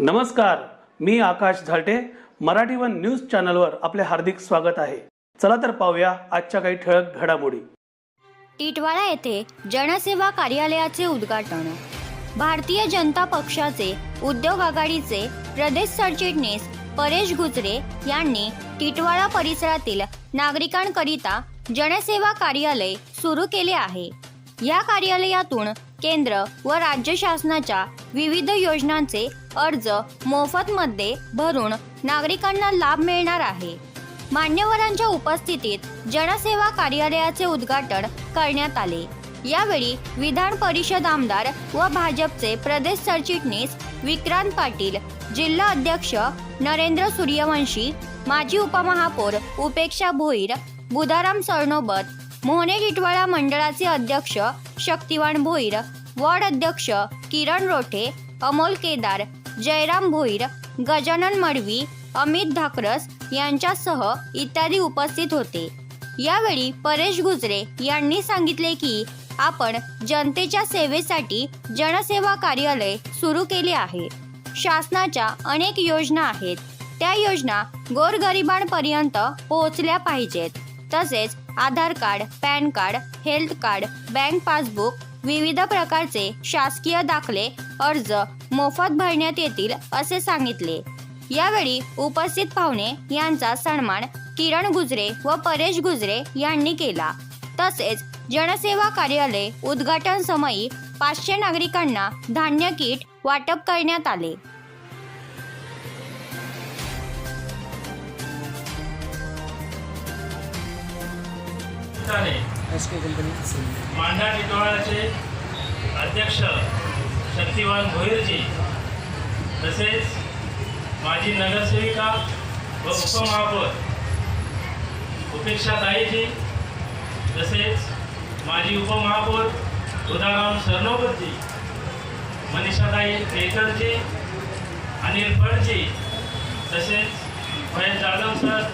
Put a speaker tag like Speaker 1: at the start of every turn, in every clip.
Speaker 1: नमस्कार मी Akash Zalte. Marathi one news चॅनलवर आपले हार्दिक स्वागत आहे. चला तर पाहूया आजच्या काही ठळक घडामोडी.
Speaker 2: टिटवाळा येथे जनसेवा कार्यालयाचे उद्घाटन. भारतीय जनता पक्षाचे उद्योग आघाडीचे प्रदेश सरचिटणीस परेश गुजरे यांनी टिटवाळा परिसरातील नागरिकांकरिता जनसेवा कार्यालय सुरू केले आहे. या कार्यालयातून केंद्र व राज्य शासनाच्या विविध योजनांचे अर्ज मोफतमध्ये भरून नागरिकांना लाभ मिळणार आहे. मान्यवरांच्या उपस्थितीत जनसेवा कार्यालयाचे उद्घाटन करण्यात आले. यावेळी विधान परिषद आमदार व भाजपचे प्रदेश सरचिटणीस विक्रांत पाटील जिल्हा अध्यक्ष नरेंद्र सूर्यवंशी माजी उपमहापौर उपेक्षा भोईर बुधाराम सरनोबत मोहने टिटवाळा मंडळाचे अध्यक्ष शक्तिवान भोईर वॉर्ड अध्यक्ष किरण रोठे अमोल केदार जयराम भोईर गजानन मडवी अमित धाकरस यांच्यासह इत्यादी उपस्थित होते. यावेळी परेश गुजरे यांनी सांगितले की आपण जनतेच्या सेवेसाठी जनसेवा कार्यालय सुरू केले आहे. शासनाच्या अनेक योजना आहेत. त्या योजना गोरगरिबांपर्यंत पोहोचल्या पाहिजेत. तसेच Aadhaar card PAN card health card bank passbook विविध प्रकारचे शासकीय दाखले अर्ज मोफत भरण्यात येतील असे सांगितले. यावेळी उपस्थित पाहुणे यांचा सन्मान किरण गुजरे व परेश गुजरे यांनी केला. तसेच जनसेवा कार्यालय उद्घाटन समयी पाचशे नागरिकांना धान्य किट वाटप करण्यात आले.
Speaker 3: झाले मांडा टिटवाळाचे अध्यक्ष शक्तिवान भोईरजी तसेच माजी नगरसेविका व उपमहापौर उपेक्षा ताईजी तसेच माजी उपमहापौर उदाराम सरनोबतजी मनीषाताई केळकरजी अनिल फडजी तसेच महेश जाधव सर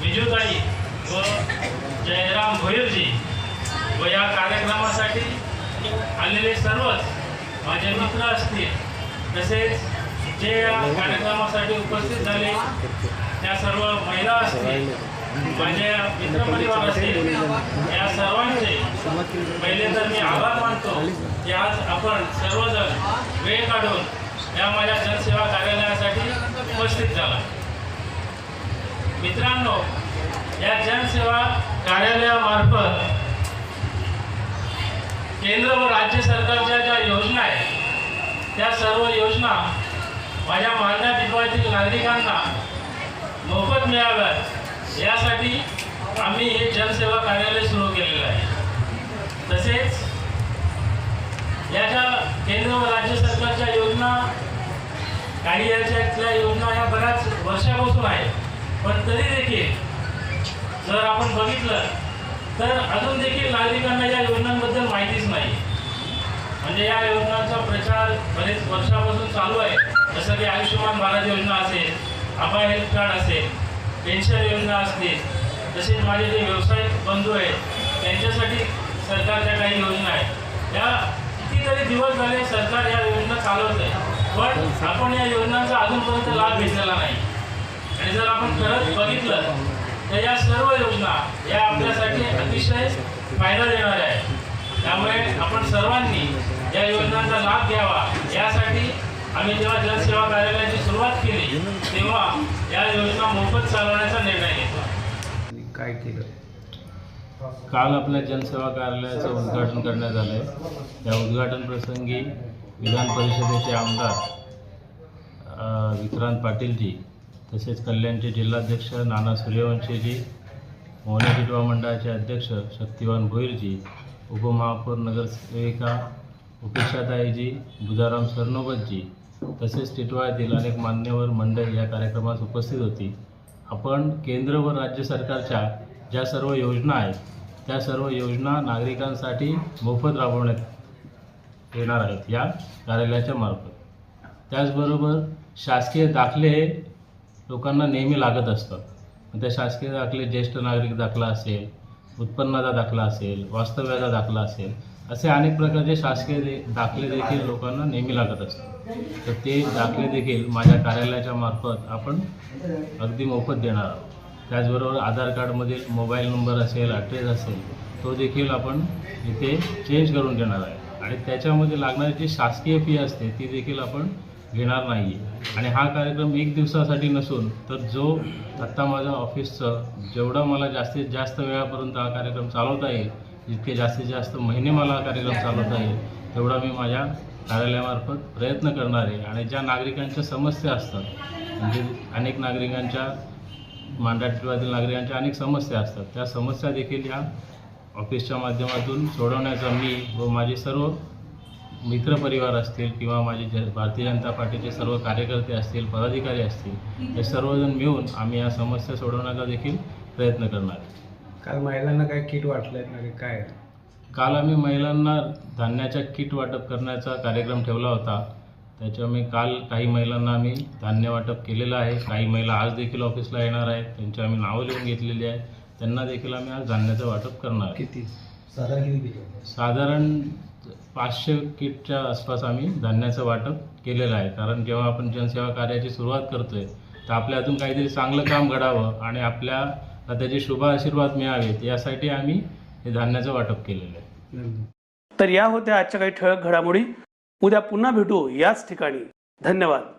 Speaker 3: विजूताई व जयराम भोईरजी. व या कार्यक्रमासाठी आलेले सर्वच माझे मित्र असतील. तसेच जे या कार्यक्रमासाठी उपस्थित झाले त्या सर्व महिला असतील माझे मित्रपरिवार असतील या सर्वांचे पहिले तर मी आभार मानतो की आज आपण सर्वजण वेळ काढून या माझ्या जनसेवा कार्यालयासाठी उपस्थित झाला. मित्रांनो या जनसेवा कार्यालयामार्फत केंद्र व राज्य सरकारच्या ज्या योजना आहेत त्या सर्व योजना माझ्या मालदा टिटवाळीतील नागरिकांना मोफत मिळाव्यात यासाठी आम्ही हे जनसेवा कार्यालय सुरू केलेलं आहे. तसेच या ज्या केंद्र व राज्य सरकारच्या योजना काही याच्यातल्या योजना ह्या बऱ्याच वर्षापासून आहेत पण तरी देखील जर आपण बघितलं तर अजून देखील नागरिकांना या योजनांबद्दल माहितीच नाही. म्हणजे या योजनांचा प्रचार बरेच वर्षापासून चालू आहे. जसं की आयुष्यमान भारत योजना असेल आबा हेल्थ कार्ड असेल पेन्शन योजना असतील तसेच माझे जे व्यावसायिक बंधू आहेत त्यांच्यासाठी सरकारच्या काही योजना आहेत. त्या कितीतरी दिवस झाले सरकार या योजना चालवत आहे. पण आपण या योजनांचा अजूनपर्यंत लाभ घेतलेला नाही. आणि जर आपण खरंच बघितलं तर या सर्व योजना या आपल्यासाठी अतिशय फायदा देणाऱ्या आहेत. त्यामुळे आपण सर्वांनी या योजनांचा लाभ घ्यावा. यासाठी आम्ही जेव्हा जनसेवा कार्यालयाची सुरुवात केली तेव्हा या योजना मोफत चालवण्याचा निर्णय घेतला.
Speaker 4: काय केलं?
Speaker 5: काल आपल्या जनसेवा कार्यालयाचं उद्घाटन करण्यात आलं आहे या उद्घाटन प्रसंगी विधान परिषदेचे आमदार विक्रांत पाटीलजी तसेच कल्याणचे जिल्हाध्यक्ष नाना सूर्यवंशीजी मोहनी टिटवा मंडळाचे अध्यक्ष शक्तिवान भोईरजी उपमहापौर नगरसेविका उपेक्षाताईजी बुधाराम सरनोबतजी तसेच टिटवाळ्यातील अनेक मान्यवर मंडळी या कार्यक्रमास उपस्थित होती. आपण केंद्र व राज्य सरकारच्या ज्या सर्व योजना आहेत त्या सर्व योजना नागरिकांसाठी मोफत राबवण्यात येणार आहेत या कार्यालयाच्या मार्फत. त्याचबरोबर शासकीय दाखले हे लोकांना नेहमी लागत असतात त्या शासकीय दाखले ज्येष्ठ नागरिक दाखला असेल उत्पन्नाचा दाखला असेल वास्तव्याचा दाखला असेल असे अनेक प्रकारचे शासकीय दे दाखले देखील लोकांना नेहमी लागत असतात. तर ते दाखले देखील माझ्या कार्यालयाच्या मार्फत आपण अगदी मोफत देणार आहोत. त्याचबरोबर आधार कार्डमधील मोबाईल नंबर असेल ॲड्रेस असेल तो देखील आपण इथे चेंज करून देणार आहे. आणि त्याच्यामध्ये लागणारी जी शासकीय फी असते ती देखील आपण घेणार नाही आणि हा कार्यक्रम एक दिवसासाठी नसून तर जो आत्ता माझ्या ऑफिसचं जेवढा मला जास्तीत जास्त वेळापर्यंत हा कार्यक्रम चालवता येईल जितके जास्तीत जास्त महिने मला हा कार्यक्रम चालवता येईल तेवढा मी माझ्या कार्यालयामार्फत प्रयत्न करणार आहे. आणि ज्या नागरिकांच्या समस्या असतात म्हणजे अनेक नागरिकांच्या मांडाटिवातील नागरिकांच्या अनेक समस्या असतात त्या समस्या देखील या ऑफिसच्या माध्यमातून सोडवण्याचा मी व माझे सर्व मित्रपरिवार असतील किंवा माझे ज भारतीय जनता पार्टीचे सर्व कार्यकर्ते असतील पदाधिकारी असतील हे सर्वजण मिळून आम्ही या समस्या सोडवण्याचा देखील प्रयत्न करणार. आहे
Speaker 4: काल महिलांना काय किट वाटलंय म्हणजे काय?
Speaker 5: काल आम्ही महिलांना धान्याच्या किट वाटप करण्याचा कार्यक्रम ठेवला होता. त्याच्यामुळे काल काही महिलांना आम्ही धान्य वाटप केलेलं आहे. काही महिला आज देखील ऑफिसला येणार आहेत. त्यांची आम्ही नावं लिहून घेतलेली आहेत. त्यांना देखील आम्ही आज धान्याचं वाटप करणार. आहे
Speaker 4: किती? साधारण किती किट
Speaker 5: साधारण पाचशे किटच्या आसपास आम्ही धान्याचं वाटप केलेलं आहे. कारण जेव्हा आपण जनसेवा कार्याची सुरुवात करतोय तर आपल्या हातून काहीतरी चांगलं काम घडावं आणि आपल्याला त्याचे शुभ आशीर्वाद मिळावेत यासाठी आम्ही हे धान्याचं वाटप केलेलं आहे.
Speaker 1: तर या होत्या आजच्या काही ठळक घडामोडी. उद्या पुन्हा भेटू याच ठिकाणी. धन्यवाद.